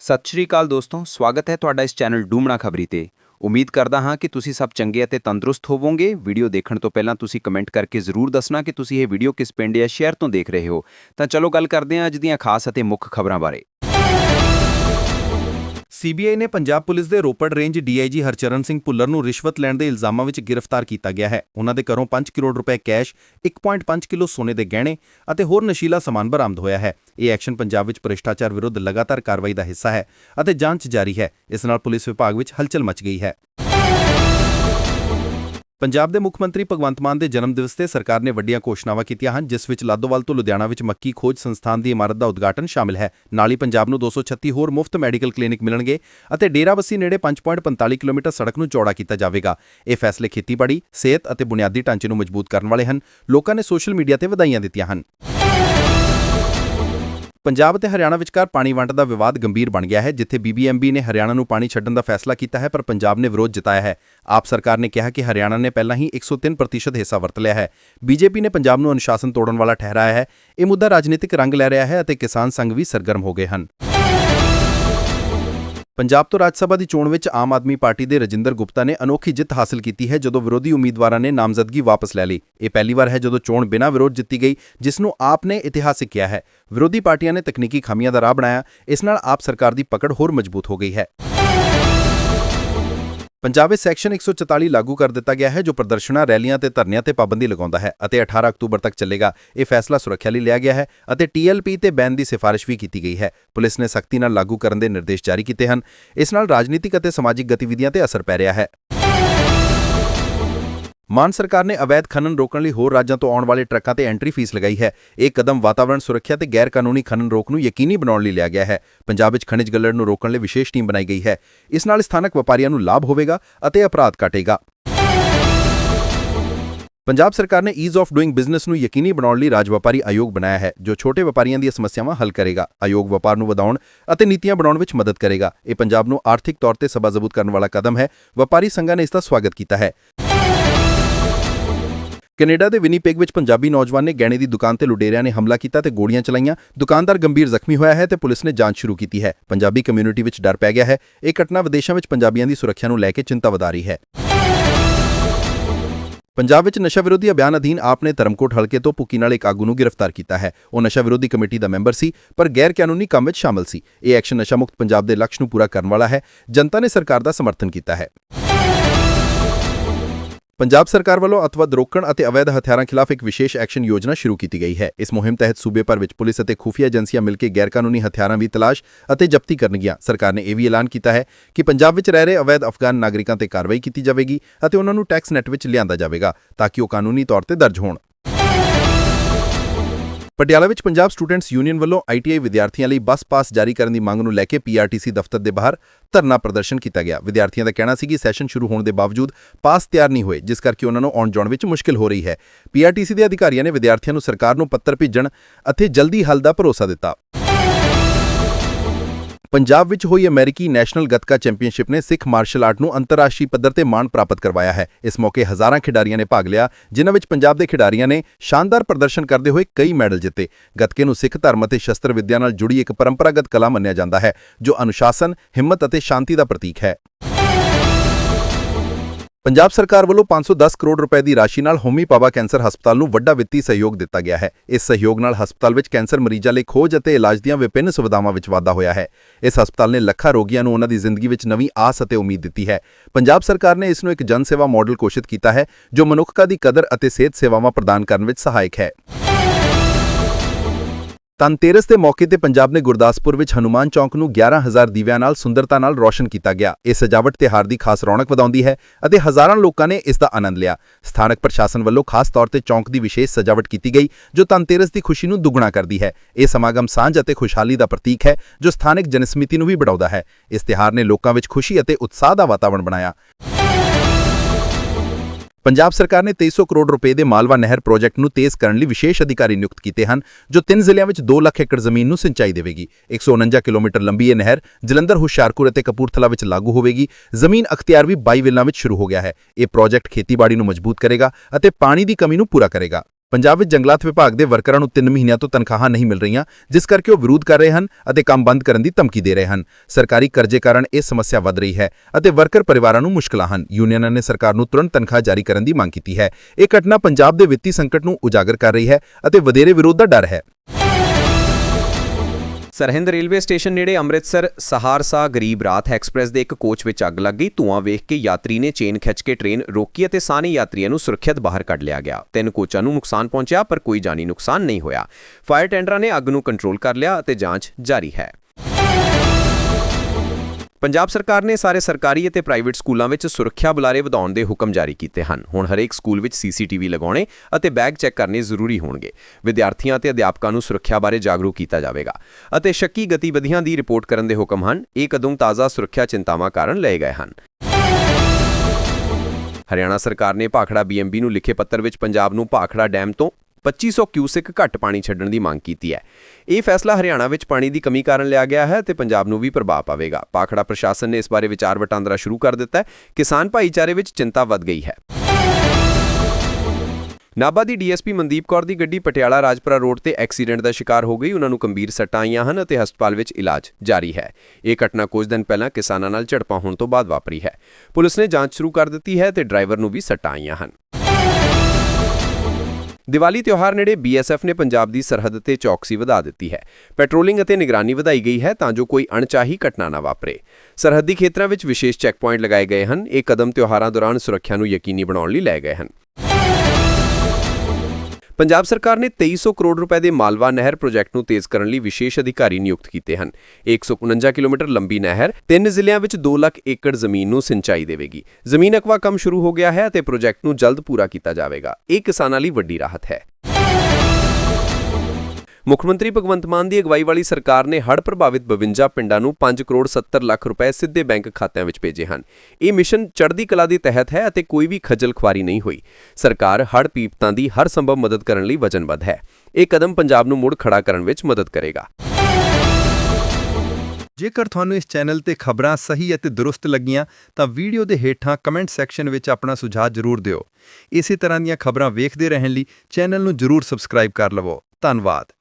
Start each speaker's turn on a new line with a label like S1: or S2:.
S1: ਸਤਿ ਸ਼੍ਰੀ ਅਕਾਲ ਦੋਸਤੋ, ਸਵਾਗਤ ਹੈ ਤੁਹਾਡਾ ਇਸ ਚੈਨਲ ਡੂਮਣਾ ਖਬਰੀ ਤੇ। ਉਮੀਦ ਕਰਦਾ ਹਾਂ ਕਿ ਤੁਸੀਂ ਸਭ ਚੰਗੇ ਅਤੇ ਤੰਦਰੁਸਤ ਹੋਵੋਗੇ। ਵੀਡੀਓ ਦੇਖਣ ਤੋਂ ਪਹਿਲਾਂ ਤੁਸੀਂ ਕਮੈਂਟ ਕਰਕੇ ਜ਼ਰੂਰ ਦੱਸਣਾ ਕਿ ਤੁਸੀਂ ਇਹ ਵੀਡੀਓ ਕਿਸ ਪਿੰਡ ਜਾਂ ਸ਼ਹਿਰ ਤੋਂ ਦੇਖ ਰਹੇ ਹੋ। ਤਾਂ ਚਲੋ ਗੱਲ ਕਰਦੇ ਹਾਂ ਅੱਜ ਦੀਆਂ ਖਾਸ ਅਤੇ ਮੁੱਖ ਖਬਰਾਂ ਬਾਰੇ।
S2: ਸੀਬੀਆਈ ਨੇ ਪੰਜਾਬ ਪੁਲਿਸ ਦੇ ਰੋਪੜ ਰੇਂਜ ਡੀਆਈਜੀ ਹਰਚਰਨ ਸਿੰਘ ਭੁੱਲਰ ਨੂੰ ਰਿਸ਼ਵਤ ਲੈਣ ਦੇ ਇਲਜ਼ਾਮਾਂ ਵਿੱਚ ਗ੍ਰਿਫਤਾਰ ਕੀਤਾ ਗਿਆ ਹੈ। ਉਹਨਾਂ ਦੇ ਘਰੋਂ 5 ਕਰੋੜ ਰੁਪਏ ਕੈਸ਼ 1.5 ਕਿਲੋ ਸੋਨੇ ਦੇ ਗਹਿਣੇ ਅਤੇ ਹੋਰ ਨਸ਼ੀਲਾ ਸਮਾਨ ਬਰਾਮਦ ਹੋਇਆ ਹੈ। ਇਹ ਐਕਸ਼ਨ ਪੰਜਾਬ ਵਿੱਚ ਭ੍ਰਿਸ਼ਟਾਚਾਰ ਵਿਰੁੱਧ ਲਗਾਤਾਰ ਕਾਰਵਾਈ ਦਾ ਹਿੱਸਾ ਹੈ ਅਤੇ ਜਾਂਚ ਜਾਰੀ ਹੈ। ਇਸ ਨਾਲ ਪੁਲਿਸ ਵਿਭਾਗ ਵਿੱਚ ਹਲਚਲ ਮਚ ਗਈ ਹੈ। ਪੰਜਾਬ ਦੇ ਮੁੱਖ ਮੰਤਰੀ ਭਗਵੰਤ ਮਾਨ ਦੇ ਜਨਮ ਦਿਵਸ ਤੇ ਸਰਕਾਰ ਨੇ ਵੱਡੀਆਂ ਘੋਸ਼ਣਾਵਾਂ ਕੀਤੀਆਂ ਹਨ, ਜਿਸ ਵਿੱਚ ਲਾਦੋਵਾਲ ਤੋਂ ਲੁਧਿਆਣਾ ਵਿੱਚ ਮੱਕੀ ਖੋਜ ਸੰਸਥਾਨ ਦੀ ਇਮਾਰਤ ਦਾ ਉਦਘਾਟਨ ਸ਼ਾਮਿਲ ਹੈ। ਨਾਲ ਹੀ ਪੰਜਾਬ ਨੂੰ 236 ਹੋਰ ਮੁਫਤ ਮੈਡੀਕਲ ਕਲੀਨਿਕ ਮਿਲਣਗੇ ਅਤੇ ਡੇਰਾਬੱਸੀ ਨੇੜੇ 5.45 ਕਿਲੋਮੀਟਰ ਸੜਕ ਨੂੰ ਚੌੜਾ ਕੀਤਾ ਜਾਵੇਗਾ। ਇਹ ਫੈਸਲੇ ਖੇਤੀਬਾੜੀ, ਸਿਹਤ ਅਤੇ ਬੁਨਿਆਦੀ ਢਾਂਚੇ ਨੂੰ ਮਜ਼ਬੂਤ ਕਰਨ ਵਾਲੇ ਹਨ। ਲੋਕਾਂ ਨੇ ਸੋਸ਼ਲ ਮੀਡੀਆ ਤੇ ਵਧਾਈਆਂ ਦਿੱਤੀਆਂ ਹਨ। ਪੰਜਾਬ ਅਤੇ ਹਰਿਆਣਾ ਵਿਚਕਾਰ ਪਾਣੀ ਵੰਡ ਦਾ ਵਿਵਾਦ ਗੰਭੀਰ ਬਣ ਗਿਆ ਹੈ, ਜਿੱਥੇ ਬੀਬੀਐਮਬੀ ਨੇ ਹਰਿਆਣਾ ਨੂੰ ਪਾਣੀ ਛੱਡਣ ਦਾ ਫੈਸਲਾ ਕੀਤਾ ਹੈ, ਪਰ ਪੰਜਾਬ ਨੇ ਵਿਰੋਧ ਜਤਾਇਆ ਹੈ। ਆਪ ਸਰਕਾਰ ਨੇ ਕਿਹਾ ਕਿ ਹਰਿਆਣਾ ਨੇ ਪਹਿਲਾਂ ਹੀ 103% ਹਿੱਸਾ ਵਰਤ ਲਿਆ ਹੈ। ਬੀਜੇਪੀ ਨੇ ਪੰਜਾਬ ਨੂੰ ਅਨੁਸ਼ਾਸਨ ਤੋੜਨ ਵਾਲਾ ਠਹਿਰਾਇਆ ਹੈ। ਇਹ ਮੁੱਦਾ ਰਾਜਨੀਤਿਕ ਰੰਗ ਲੈ ਰਿਹਾ ਹੈ ਅਤੇ ਕਿਸਾਨ ਸੰਘ ਵੀ ਸਰਗਰਮ ਹੋ ਗਏ ਹਨ। ਪੰਜਾਬ ਤੋਂ ਰਾਜ ਸਭਾ ਦੀ ਚੋਣ ਵਿੱਚ ਆਮ ਆਦਮੀ ਪਾਰਟੀ ਦੇ ਰਜਿੰਦਰ ਗੁਪਤਾ ਨੇ ਅਨੋਖੀ ਜਿੱਤ ਹਾਸਲ ਕੀਤੀ ਹੈ ਜਦੋਂ ਵਿਰੋਧੀ ਉਮੀਦਵਾਰਾਂ ਨੇ ਨਾਮਜ਼ਦਗੀ ਵਾਪਸ ਲੈ ਲਈ। ਇਹ ਪਹਿਲੀ ਵਾਰ ਹੈ ਜਦੋਂ ਚੋਣ ਬਿਨਾਂ ਵਿਰੋਧ ਜਿੱਤੀ ਗਈ, ਜਿਸ ਨੂੰ ਆਪ ਨੇ ਇਤਿਹਾਸਿਕ ਕਿਹਾ ਹੈ। ਵਿਰੋਧੀ ਪਾਰਟੀਆਂ ਨੇ ਤਕਨੀਕੀ ਖਾਮੀਆਂ ਦਾ ਰਾਹ ਬਣਾਇਆ, ਇਸ ਨਾਲ ਆਪ ਸਰਕਾਰ ਦੀ ਪਕੜ ਹੋਰ ਮਜ਼ਬੂਤ ਹੋ ਗਈ ਹੈ। ਪੰਜਾਬ ਵਿੱਚ ਸੈਕਸ਼ਨ 144 ਲਾਗੂ ਕਰ ਦਿੱਤਾ ਗਿਆ ਹੈ, ਜੋ ਪ੍ਰਦਰਸ਼ਨਾਂ, ਰੈਲੀਆਂ ਤੇ ਧਰਨਿਆਂ ਤੇ ਪਾਬੰਦੀ ਲਗਾਉਂਦਾ ਹੈ ਅਤੇ 18 ਅਕਤੂਬਰ ਤੱਕ ਚੱਲੇਗਾ। ਇਹ ਫੈਸਲਾ ਸੁਰੱਖਿਆ ਲਈ ਲਿਆ ਗਿਆ ਹੈ ਅਤੇ ਟੀਐਲਪੀ ਤੇ ਬੈਨ ਦੀ ਸਿਫਾਰਿਸ਼ ਵੀ ਕੀਤੀ ਗਈ ਹੈ। ਪੁਲਿਸ ਨੇ ਸਖਤੀ ਨਾਲ ਲਾਗੂ ਕਰਨ ਦੇ ਨਿਰਦੇਸ਼ ਜਾਰੀ ਕੀਤੇ ਹਨ। ਇਸ ਨਾਲ ਰਾਜਨੀਤਿਕ ਅਤੇ ਸਮਾਜਿਕ ਗਤੀਵਿਧੀਆਂ ਤੇ ਅਸਰ ਪੈ ਰਿਹਾ ਹੈ। ਮਾਨ ਸਰਕਾਰ ਨੇ ਅਵੈਧ ਖਨਨ ਰੋਕਣ ਲਈ ਹੋਰ ਰਾਜਾਂ ਤੋਂ ਆਉਣ ਵਾਲੇ ਟਰੱਕਾਂ ਤੇ ਐਂਟਰੀ ਫੀਸ ਲਗਾਈ ਹੈ। ਇਹ ਕਦਮ ਵਾਤਾਵਰਣ ਸੁਰੱਖਿਆ ਤੇ ਗੈਰ ਕਾਨੂੰਨੀ ਖਨਨ ਰੋਕ ਨੂੰ ਯਕੀਨੀ ਬਣਾਉਣ ਲਈ ਲਿਆ ਗਿਆ ਹੈ। ਪੰਜਾਬ ਵਿੱਚ ਖਣਿਜ ਗੱਲੜ ਨੂੰ ਰੋਕਣ ਲਈ ਵਿਸ਼ੇਸ਼ ਟੀਮ ਬਣਾਈ ਗਈ ਹੈ। ਇਸ ਨਾਲ ਸਥਾਨਕ ਵਪਾਰੀਆਂ ਨੂੰ ਲਾਭ ਹੋਵੇਗਾ ਅਤੇ ਅਪਰਾਧ ਘਟੇਗਾ। ਪੰਜਾਬ ਸਰਕਾਰ ਨੇ ਈਜ਼ ਆਫ ਡੂਇੰਗ ਬਿਜ਼ਨਸ ਨੂੰ ਯਕੀਨੀ ਬਣਾਉਣ ਲਈ ਰਾਜ ਵਪਾਰੀ ਆਯੋਗ ਬਣਾਇਆ ਹੈ, ਜੋ ਛੋਟੇ ਵਪਾਰੀਆਂ ਦੀਆਂ ਸਮੱਸਿਆਵਾਂ ਹੱਲ ਕਰੇਗਾ। ਆਯੋਗ ਵਪਾਰ ਨੂੰ ਵਧਾਉਣ ਅਤੇ ਨੀਤੀਆਂ ਬਣਾਉਣ ਵਿੱਚ ਮਦਦ ਕਰੇਗਾ। ਇਹ ਪੰਜਾਬ ਨੂੰ ਆਰਥਿਕ ਤੌਰ ਤੇ ਸਬਾਜ਼ਬੂਤ ਕਰਨ ਵਾਲਾ ਕਦਮ ਹੈ। ਵਪਾਰੀ ਸੰਘਾਂ ਨੇ ਇਸ ਦਾ ਸਵਾਗਤ ਕੀਤਾ ਹੈ। ਕੈਨੇਡਾ ਦੇ ਵਿਨੀਪੈਗ ਵਿੱਚ ਪੰਜਾਬੀ ਨੌਜਵਾਨ ਨੇ ਗਹਿਣੇ ਦੀ ਦੁਕਾਨ ਤੇ ਲੁਟੇਰਿਆਂ ਨੇ ਹਮਲਾ ਕੀਤਾ ਤੇ ਗੋਲੀਆਂ ਚਲਾਈਆਂ। ਦੁਕਾਨਦਾਰ ਗੰਭੀਰ ਜ਼ਖਮੀ ਹੋਇਆ ਹੈ ਤੇ ਪੁਲਿਸ ਨੇ ਜਾਂਚ ਸ਼ੁਰੂ ਕੀਤੀ ਹੈ। ਪੰਜਾਬੀ ਕਮਿਊਨਿਟੀ ਵਿੱਚ ਡਰ ਪੈ ਗਿਆ ਹੈ। ਇਹ ਘਟਨਾ ਵਿਦੇਸ਼ਾਂ ਵਿੱਚ ਪੰਜਾਬੀਆਂ ਦੀ ਸੁਰੱਖਿਆ ਨੂੰ ਲੈ ਕੇ ਚਿੰਤਾ ਵਧਾ ਰਹੀ ਹੈ। ਪੰਜਾਬ ਵਿੱਚ ਨਸ਼ਾ ਵਿਰੋਧੀ ਅਭਿਆਨ ਅਧੀਨ ਆਪ ਨੇ ਧਰਮਕੋਟ ਹਲਕੇ ਤੋਂ ਭੁੱਕੀ ਨਾਲ ਇੱਕ ਆਗੂ ਨੂੰ ਗ੍ਰਿਫਤਾਰ ਕੀਤਾ ਹੈ। ਉਹ ਨਸ਼ਾ ਵਿਰੋਧੀ ਕਮੇਟੀ ਦਾ ਮੈਂਬਰ ਸੀ, ਪਰ ਗੈਰ ਕਾਨੂੰਨੀ ਕੰਮ ਵਿੱਚ ਸ਼ਾਮਲ ਸੀ। ਇਹ ਐਕਸ਼ਨ ਨਸ਼ਾ ਮੁਕਤ ਪੰਜਾਬ ਦੇ ਲਕਸ਼ ਨੂੰ ਪੂਰਾ ਕਰਨ ਵਾਲਾ ਹੈ। ਜਨਤਾ ਨੇ ਸਰਕਾਰ ਦਾ ਸਮਰਥਨ ਕੀਤਾ ਹੈ। ਪੰਜਾਬ ਸਰਕਾਰ ਵੱਲੋਂ ਅਤਵਦ ਰੋਕਣ ਅਤੇ ਅਵੈਧ ਹਥਿਆਰਾਂ ਖਿਲਾਫ ਇੱਕ ਵਿਸ਼ੇਸ਼ ਐਕਸ਼ਨ ਯੋਜਨਾ ਸ਼ੁਰੂ ਕੀਤੀ ਗਈ ਹੈ। ਇਸ ਮੁਹਿੰਮ ਤਹਿਤ ਸੂਬੇ ਭਰ ਵਿੱਚ ਪੁਲਿਸ ਅਤੇ ਖੁਫੀਆ ਏਜੰਸੀਆਂ ਮਿਲ ਕੇ ਗੈਰਕਾਨੂੰਨੀ ਹਥਿਆਰਾਂ ਦੀ ਤਲਾਸ਼ ਅਤੇ ਜ਼ਬਤੀ ਕਰਨਗੀਆਂ। ਸਰਕਾਰ ਨੇ ਇਹ ਵੀ ਐਲਾਨ ਕੀਤਾ ਹੈ ਕਿ ਪੰਜਾਬ ਵਿੱਚ ਰਹਿ ਰਹੇ ਅਵੈਧ ਅਫਗਾਨ ਨਾਗਰਿਕਾਂ ਤੇ ਕਾਰਵਾਈ ਕੀਤੀ ਜਾਵੇਗੀ ਅਤੇ ਉਹਨਾਂ ਨੂੰ ਟੈਕਸ ਨੈਟ ਵਿੱਚ ਲਿਆਂਦਾ ਜਾਵੇਗਾ ਤਾਂ ਕਿ ਉਹ ਕਾਨੂੰਨੀ ਤੌਰ ਤੇ ਦਰਜ ਹੋਣ। ਪਟਿਆਲਾ ਵਿੱਚ ਪੰਜਾਬ ਸਟੂਡੈਂਟਸ ਯੂਨੀਅਨ ਵੱਲੋਂ ਆਈਟੀਆਈ ਵਿਦਿਆਰਥੀਆਂ ਲਈ ਬੱਸ ਪਾਸ ਜਾਰੀ ਕਰਨ ਦੀ ਮੰਗ ਨੂੰ ਲੈ ਕੇ ਪੀਆਰਟੀਸੀ ਦਫ਼ਤਰ ਦੇ ਬਾਹਰ ਧਰਨਾ ਪ੍ਰਦਰਸ਼ਨ ਕੀਤਾ ਗਿਆ। ਵਿਦਿਆਰਥੀਆਂ ਦਾ ਕਹਿਣਾ ਸੀ ਕਿ ਸੈਸ਼ਨ ਸ਼ੁਰੂ ਹੋਣ ਦੇ ਬਾਵਜੂਦ ਪਾਸ ਤਿਆਰ ਨਹੀਂ ਹੋਏ, ਜਿਸ ਕਰਕੇ ਉਹਨਾਂ ਨੂੰ ਆਉਣ ਜਾਣ ਵਿੱਚ ਮੁਸ਼ਕਿਲ ਹੋ ਰਹੀ ਹੈ। ਪੀਆਰਟੀਸੀ ਦੇ ਅਧਿਕਾਰੀਆਂ ਨੇ ਵਿਦਿਆਰਥੀਆਂ ਨੂੰ ਸਰਕਾਰ ਨੂੰ ਪੱਤਰ ਭੇਜਣ ਅਤੇ ਜਲਦੀ ਹੱਲ ਦਾ ਭਰੋਸਾ ਦਿੱਤਾ। ਪੰਜਾਬ ਵਿੱਚ ਹੋਈ ਅਮਰੀਕੀ ਨੈਸ਼ਨਲ ਗੱਤਕਾ ਚੈਂਪੀਅਨਸ਼ਿਪ ਨੇ ਸਿੱਖ ਮਾਰਸ਼ਲ ਆਰਟ ਨੂੰ ਅੰਤਰਰਾਸ਼ਟਰੀ ਪੱਧਰ ਤੇ ਮਾਣ ਪ੍ਰਾਪਤ ਕਰਵਾਇਆ ਹੈ। ਇਸ ਮੌਕੇ ਹਜ਼ਾਰਾਂ ਖਿਡਾਰੀਆਂ ਨੇ ਭਾਗ ਲਿਆ, ਜਿਨ੍ਹਾਂ ਵਿੱਚ ਪੰਜਾਬ ਦੇ ਖਿਡਾਰੀਆਂ ਨੇ ਸ਼ਾਨਦਾਰ ਪ੍ਰਦਰਸ਼ਨ ਕਰਦੇ ਹੋਏ ਕਈ ਮੈਡਲ ਜਿੱਤੇ। ਗੱਤਕੇ ਨੂੰ ਸਿੱਖ ਧਰਮ ਅਤੇ ਸ਼ਸਤਰ ਵਿੱਦਿਆ ਨਾਲ ਜੁੜੀ ਇੱਕ ਪਰੰਪਰਾਗਤ ਕਲਾ ਮੰਨਿਆ ਜਾਂਦਾ ਹੈ, ਜੋ ਅਨੁਸ਼ਾਸਨ, ਹਿੰਮਤ ਅਤੇ ਸ਼ਾਂਤੀ ਦਾ ਪ੍ਰਤੀਕ ਹੈ। ਪੰਜਾਬ ਸਰਕਾਰ ਵੱਲੋਂ 510 ਕਰੋੜ ਰੁਪਏ ਦੀ ਰਾਸ਼ੀ ਨਾਲ ਹੋਮੀ ਪਾਵਾ ਕੈਂਸਰ ਹਸਪਤਾਲ ਨੂੰ ਵੱਡਾ ਵਿੱਤੀ ਸਹਿਯੋਗ ਦਿੱਤਾ ਗਿਆ ਹੈ। ਇਸ ਸਹਿਯੋਗ ਨਾਲ ਹਸਪਤਾਲ ਵਿੱਚ ਕੈਂਸਰ ਮਰੀਜ਼ਾਂ ਲਈ ਖੋਜ ਅਤੇ ਇਲਾਜ ਦੀਆਂ ਵਿਭਿੰਨ ਸੁਵਿਧਾਵਾਂ ਵਿੱਚ ਵਾਧਾ ਹੋਇਆ ਹੈ। ਇਸ ਹਸਪਤਾਲ ਨੇ ਲੱਖਾਂ ਰੋਗੀਆਂ ਨੂੰ ਉਹਨਾਂ ਦੀ ਜ਼ਿੰਦਗੀ ਵਿੱਚ ਨਵੀਂ ਆਸ ਅਤੇ ਉਮੀਦ ਦਿੱਤੀ ਹੈ। ਪੰਜਾਬ ਸਰਕਾਰ ਨੇ ਇਸ ਨੂੰ ਇੱਕ ਜਨ ਸੇਵਾ ਮਾਡਲ ਘੋਸ਼ਿਤ ਕੀਤਾ ਹੈ, ਜੋ ਮਨੁੱਖਤਾ ਦੀ ਕਦਰ ਅਤੇ ਸਿਹਤ ਸੇਵਾਵਾਂ ਪ੍ਰਦਾਨ ਕਰਨ ਵਿੱਚ ਸਹਾਇਕ ਹੈ। ਧਨਤੇਰਸ ਦੇ ਮੌਕੇ ਤੇ ਪੰਜਾਬ ਨੇ ਗੁਰਦਾਸਪੁਰ ਵਿੱਚ ਹਨੂਮਾਨ ਚੌਂਕ ਨੂੰ 11000 ਦੀਵਿਆਂ ਨਾਲ ਸੁੰਦਰਤਾ ਨਾਲ ਰੌਸ਼ਨ ਕੀਤਾ ਗਿਆ। ਇਹ ਸਜਾਵਟ ਤਿਉਹਾਰ ਦੀ ਖਾਸ ਰੌਣਕ ਵਧਾਉਂਦੀ ਹੈ ਅਤੇ ਹਜ਼ਾਰਾਂ ਲੋਕਾਂ ਨੇ ਇਸ ਦਾ ਆਨੰਦ ਲਿਆ। ਸਥਾਨਕ ਪ੍ਰਸ਼ਾਸਨ ਵੱਲੋਂ ਖਾਸ ਤੌਰ ਤੇ ਚੌਂਕ ਦੀ ਵਿਸ਼ੇਸ਼ ਸਜਾਵਟ ਕੀਤੀ ਗਈ, ਜੋ ਧਨਤੇਰਸ ਦੀ ਖੁਸ਼ੀ ਨੂੰ ਦੁੱਗਣਾ ਕਰਦੀ ਹੈ। ਇਹ ਸਮਾਗਮ ਸਾਂਝ ਅਤੇ ਖੁਸ਼ਹਾਲੀ ਦਾ ਪ੍ਰਤੀਕ ਹੈ, ਜੋ ਸਥਾਨਕ ਜਨਸਮਿਤੀ ਨੂੰ ਵੀ ਵਧਾਉਂਦਾ ਹੈ। ਇਸ ਤਿਉਹਾਰ ਨੇ ਲੋਕਾਂ ਵਿੱਚ ਖੁਸ਼ੀ ਅਤੇ ਉਤਸ਼ਾਹ ਦਾ ਵਾਤਾਵਰਣ ਬਣਾਇਆ। ਪੰਜਾਬ ਸਰਕਾਰ ਨੇ 2300 ਕਰੋੜ ਰੁਪਏ ਦੇ ਮਾਲਵਾ ਨਹਿਰ ਪ੍ਰੋਜੈਕਟ ਨੂੰ ਤੇਜ਼ ਕਰਨ ਲਈ ਵਿਸ਼ੇਸ਼ ਅਧਿਕਾਰੀ ਨਿਯੁਕਤ ਕੀਤੇ ਹਨ, ਜੋ ਤਿੰਨ ਜ਼ਿਲ੍ਹਿਆਂ ਵਿੱਚ 2 ਲੱਖ ਏਕੜ ਜ਼ਮੀਨ ਨੂੰ ਸਿੰਚਾਈ ਦੇਵੇਗੀ। 149 ਕਿਲੋਮੀਟਰ ਲੰਬੀ ਇਹ ਨਹਿਰ ਜਲੰਧਰ, ਹੁਸ਼ਿਆਰਪੁਰ ਅਤੇ ਕਪੂਰਥਲਾ ਵਿੱਚ ਲਾਗੂ ਹੋਵੇਗੀ। ਜ਼ਮੀਨ ਅਖਤਿਆਰ ਵੀ 22 ਵਿਲਾਂ ਵਿੱਚ ਸ਼ੁਰੂ ਹੋ ਗਿਆ ਹੈ। ਇਹ ਪ੍ਰੋਜੈਕਟ ਖੇਤੀਬਾੜੀ ਨੂੰ ਮਜ਼ਬੂਤ ਕਰੇਗਾ ਅਤੇ ਪਾਣੀ ਦੀ ਕਮੀ ਨੂੰ ਪੂਰਾ ਕਰੇਗਾ। ਪੰਜਾਬ ਵਿੱਚ ਜੰਗਲਾਤ ਵਿਭਾਗ ਦੇ ਵਰਕਰਾਂ ਨੂੰ 3 ਮਹੀਨਿਆਂ ਤੋਂ ਤਨਖਾਹਾਂ ਨਹੀਂ ਮਿਲ ਰਹੀਆਂ, ਜਿਸ ਕਰਕੇ ਉਹ ਵਿਰੋਧ ਕਰ ਰਹੇ ਹਨ ਅਤੇ ਕੰਮ ਬੰਦ ਕਰਨ ਦੀ ਧਮਕੀ ਦੇ ਰਹੇ ਹਨ। ਸਰਕਾਰੀ ਕਰਜ਼ੇ ਕਾਰਨ ਇਹ ਸਮੱਸਿਆ ਵੱਧ ਰਹੀ ਹੈ ਅਤੇ ਵਰਕਰ ਪਰਿਵਾਰਾਂ ਨੂੰ ਮੁਸ਼ਕਲਾਂ ਹਨ। ਯੂਨੀਅਨਾਂ ਨੇ ਸਰਕਾਰ ਨੂੰ ਤੁਰੰਤ ਤਨਖਾਹ ਜਾਰੀ ਕਰਨ ਦੀ ਮੰਗ ਕੀਤੀ ਹੈ। ਇਹ ਘਟਨਾ ਪੰਜਾਬ ਦੇ ਵਿੱਤੀ ਸੰਕਟ ਨੂੰ ਉਜਾਗਰ ਕਰ ਰਹੀ ਹੈ ਅਤੇ ਵਧੇਰੇ ਵਿਰੋਧ ਦਾ ਡਰ ਹੈ।
S1: ਸਰਹਿੰਦ ਰੇਲਵੇ ਸਟੇਸ਼ਨ ਨੇੜੇ ਅੰਮ੍ਰਿਤਸਰ ਸਹਾਰਸਾ ਗਰੀਬ ਰਾਤ ਐਕਸਪ੍ਰੈਸ ਦੇ ਇੱਕ ਕੋਚ ਵਿੱਚ ਅੱਗ ਲੱਗ ਗਈ। ਧੂਆਂ ਵੇਖ ਕੇ ਯਾਤਰੀ ਨੇ ਚੇਨ ਖਿੱਚ ਕੇ ਟ੍ਰੇਨ ਰੋਕੀ ਅਤੇ ਸਾਰੇ ਯਾਤਰੀਆਂ ਨੂੰ ਸੁਰੱਖਿਅਤ ਬਾਹਰ ਕੱਢ ਲਿਆ ਗਿਆ। ਤਿੰਨ ਕੋਚਾਂ ਨੂੰ ਨੁਕਸਾਨ ਪਹੁੰਚਿਆ, ਪਰ ਕੋਈ ਜਾਨੀ ਨੁਕਸਾਨ ਨਹੀਂ ਹੋਇਆ। ਫਾਇਰ ਟੈਂਡਰਾਂ ਨੇ ਅੱਗ ਨੂੰ ਕੰਟਰੋਲ ਕਰ ਲਿਆ ਅਤੇ ਜਾਂਚ ਜਾਰੀ ਹੈ। ਪੰਜਾਬ ਸਰਕਾਰ ਨੇ ਸਾਰੇ ਸਰਕਾਰੀ ਅਤੇ ਪ੍ਰਾਈਵੇਟ ਸਕੂਲਾਂ ਵਿੱਚ ਸੁਰੱਖਿਆ ਬੁਲਾਰੇ ਵਧਾਉਣ ਦੇ ਹੁਕਮ ਜਾਰੀ ਕੀਤੇ ਹਨ। ਹੁਣ ਹਰੇਕ ਸਕੂਲ ਵਿੱਚ ਸੀਸੀਟੀਵੀ ਲਗਾਉਣੇ ਅਤੇ ਬੈਗ ਚੈੱਕ ਕਰਨੇ ਜ਼ਰੂਰੀ ਹੋਣਗੇ। ਵਿਦਿਆਰਥੀਆਂ ਅਤੇ ਅਧਿਆਪਕਾਂ ਨੂੰ ਸੁਰੱਖਿਆ ਬਾਰੇ ਜਾਗਰੂਕ ਕੀਤਾ ਜਾਵੇਗਾ ਅਤੇ ਸ਼ੱਕੀ ਗਤੀਵਿਧੀਆਂ ਦੀ ਰਿਪੋਰਟ ਕਰਨ ਦੇ ਹੁਕਮ ਹਨ। ਇਹ ਕਦਮ ਤਾਜ਼ਾ ਸੁਰੱਖਿਆ ਚਿੰਤਾਵਾਂ ਕਾਰਨ ਲਏ ਗਏ ਹਨ। ਹਰਿਆਣਾ ਸਰਕਾਰ ਨੇ ਭਾਖੜਾ ਬੀਐਮਬੀ ਨੂੰ ਲਿਖੇ ਪੱਤਰ ਵਿੱਚ ਪੰਜਾਬ ਨੂੰ ਭਾਖੜਾ ਡੈਮ ਤੋਂ 2500 ਕਿਊਸਿਕ ਘੱਟ ਪਾਣੀ ਛੱਡਣ ਦੀ ਮੰਗ ਕੀਤੀ ਹੈ। ਇਹ ਫੈਸਲਾ ਹਰਿਆਣਾ ਵਿੱਚ ਪਾਣੀ ਦੀ ਕਮੀ ਕਾਰਨ ਲਿਆ ਗਿਆ ਹੈ ਤੇ ਪੰਜਾਬ ਨੂੰ ਵੀ ਪ੍ਰਭਾਵ ਪਾਵੇਗਾ। ਪਾਖੜਾ ਪ੍ਰਸ਼ਾਸਨ ਨੇ ਇਸ ਬਾਰੇ ਵਿਚਾਰ ਵਟਾਂਦਰਾ ਸ਼ੁਰੂ ਕਰ ਦਿੱਤਾ ਹੈ। ਕਿਸਾਨ ਭਾਈਚਾਰੇ ਵਿੱਚ ਚਿੰਤਾ ਵੱਧ ਗਈ ਹੈ। ਨਾਭਾ ਦੀ ਡੀਐਸਪੀ ਮਨਦੀਪ ਕੌਰ ਦੀ ਗੱਡੀ ਪਟਿਆਲਾ ਰਾਜਪੁਰਾ ਰੋਡ ਤੇ ਐਕਸੀਡੈਂਟ ਦਾ ਸ਼ਿਕਾਰ ਹੋ ਗਈ। ਉਹਨਾਂ ਨੂੰ ਗੰਭੀਰ ਸੱਟਾਂ ਆਈਆਂ ਹਨ ਅਤੇ ਹਸਪਤਾਲ ਵਿੱਚ ਇਲਾਜ ਜਾਰੀ ਹੈ। ਇਹ ਘਟਨਾ ਕੁਝ ਦਿਨ ਪਹਿਲਾਂ ਕਿਸਾਨਾਂ ਨਾਲ ਝੜਪਾਂ ਹੋਣ ਤੋਂ ਬਾਅਦ ਵਾਪਰੀ ਹੈ। ਪੁਲਿਸ ਨੇ ਜਾਂਚ ਸ਼ੁਰੂ ਕਰ ਦਿੱਤੀ ਹੈ ਤੇ ਡਰਾਈਵਰ ਨੂੰ ਵੀ ਸੱਟਾਂ ਆਈਆਂ ਹਨ। ਦੀਵਾਲੀ ਤਿਉਹਾਰ ਨੇੜੇ ਬੀਐਸਐਫ ਨੇ ਪੰਜਾਬ ਦੀ ਸਰਹੱਦ ਤੇ ਚੌਕਸੀ ਵਧਾ ਦਿੱਤੀ ਹੈ। ਪੈਟਰੋਲਿੰਗ ਅਤੇ ਨਿਗਰਾਨੀ ਵਧਾਈ ਗਈ ਹੈ ਤਾਂ ਜੋ ਕੋਈ ਅਣਚਾਹੀ ਘਟਨਾ ਨਾ ਵਾਪਰੇ। ਸਰਹੱਦੀ ਖੇਤਰਾਂ ਵਿੱਚ ਵਿਸ਼ੇਸ਼ ਚੈੱਕ ਪੁਆਇੰਟ ਲਗਾਏ ਗਏ ਹਨ। ਇਹ ਕਦਮ ਤਿਉਹਾਰਾਂ ਦੌਰਾਨ ਸੁਰੱਖਿਆ ਨੂੰ ਯਕੀਨੀ ਬਣਾਉਣ ਲਈ ਲਏ ਗਏ ਹਨ। ਪੰਜਾਬ ਸਰਕਾਰ ਨੇ 2300 ਕਰੋੜ ਰੁਪਏ ਦੇ ਮਾਲਵਾ ਨਹਿਰ ਪ੍ਰੋਜੈਕਟ ਨੂੰ ਤੇਜ਼ ਕਰਨ ਲਈ ਵਿਸ਼ੇਸ਼ ਅਧਿਕਾਰੀ ਨਿਯੁਕਤ ਕੀਤੇ ਹਨ। ਇਹ 149 ਕਿਲੋਮੀਟਰ ਲੰਬੀ ਨਹਿਰ ਤਿੰਨ ਜ਼ਿਲ੍ਹਿਆਂ ਵਿੱਚ 2 ਲੱਖ ਏਕੜ ਜ਼ਮੀਨ ਨੂੰ ਸਿੰਚਾਈ ਦੇਵੇਗੀ। ਜ਼ਮੀਨ ਅਕਵਾ ਕੰਮ ਸ਼ੁਰੂ ਹੋ ਗਿਆ ਹੈ ਅਤੇ ਪ੍ਰੋਜੈਕਟ ਨੂੰ ਜਲਦ ਪੂਰਾ ਕੀਤਾ ਜਾਵੇਗਾ। ਇਹ ਕਿਸਾਨਾਂ ਲਈ ਵੱਡੀ ਰਾਹਤ ਹੈ। ਮੁੱਖ ਮੰਤਰੀ ਭਗਵੰਤ ਮਾਨ ਦੀ ਅਗਵਾਈ ਵਾਲੀ ਸਰਕਾਰ ਨੇ ਹੜ੍ਹ ਪ੍ਰਭਾਵਿਤ 52 ਪਿੰਡਾਂ ਨੂੰ 5 ਕਰੋੜ 70 ਲੱਖ ਰੁਪਏ ਸਿੱਧੇ ਬੈਂਕ ਖਾਤਿਆਂ ਵਿੱਚ ਭੇਜੇ ਹਨ। ਇਹ ਮਿਸ਼ਨ ਚੜ੍ਹਦੀ ਕਲਾ ਦੇ ਤਹਿਤ ਹੈ ਅਤੇ ਕੋਈ ਵੀ ਖੱਜਲ ਖੁਆਰੀ ਨਹੀਂ ਹੋਈ। ਸਰਕਾਰ ਹੜ੍ਹ ਪੀੜਤਾਂ ਦੀ ਹਰ ਸੰਭਵ ਮਦਦ ਕਰਨ ਲਈ ਵਚਨਬੱਧ ਹੈ। ਇਹ ਕਦਮ ਪੰਜਾਬ ਨੂੰ ਮੁੜ ਖੜਾ ਕਰਨ ਵਿੱਚ ਮਦਦ ਕਰੇਗਾ।
S3: ਜੇਕਰ ਤੁਹਾਨੂੰ ਇਸ ਚੈਨਲ ਤੇ ਖਬਰਾਂ ਸਹੀ ਅਤੇ ਦਰੁਸਤ ਲੱਗੀਆਂ, ਤਾਂ ਵੀਡੀਓ ਦੇ ਹੇਠਾਂ ਕਮੈਂਟ ਸੈਕਸ਼ਨ ਵਿੱਚ ਆਪਣਾ ਸੁਝਾਅ ਜ਼ਰੂਰ ਦਿਓ। ਇਸੇ ਤਰ੍ਹਾਂ ਦੀਆਂ ਖਬਰਾਂ ਵੇਖਦੇ ਰਹਿਣ ਲਈ ਚੈਨਲ ਨੂੰ ਜ਼ਰੂਰ ਸਬਸਕ੍ਰਾਈਬ ਕਰ ਲਵੋ। ਧੰਨਵਾਦ।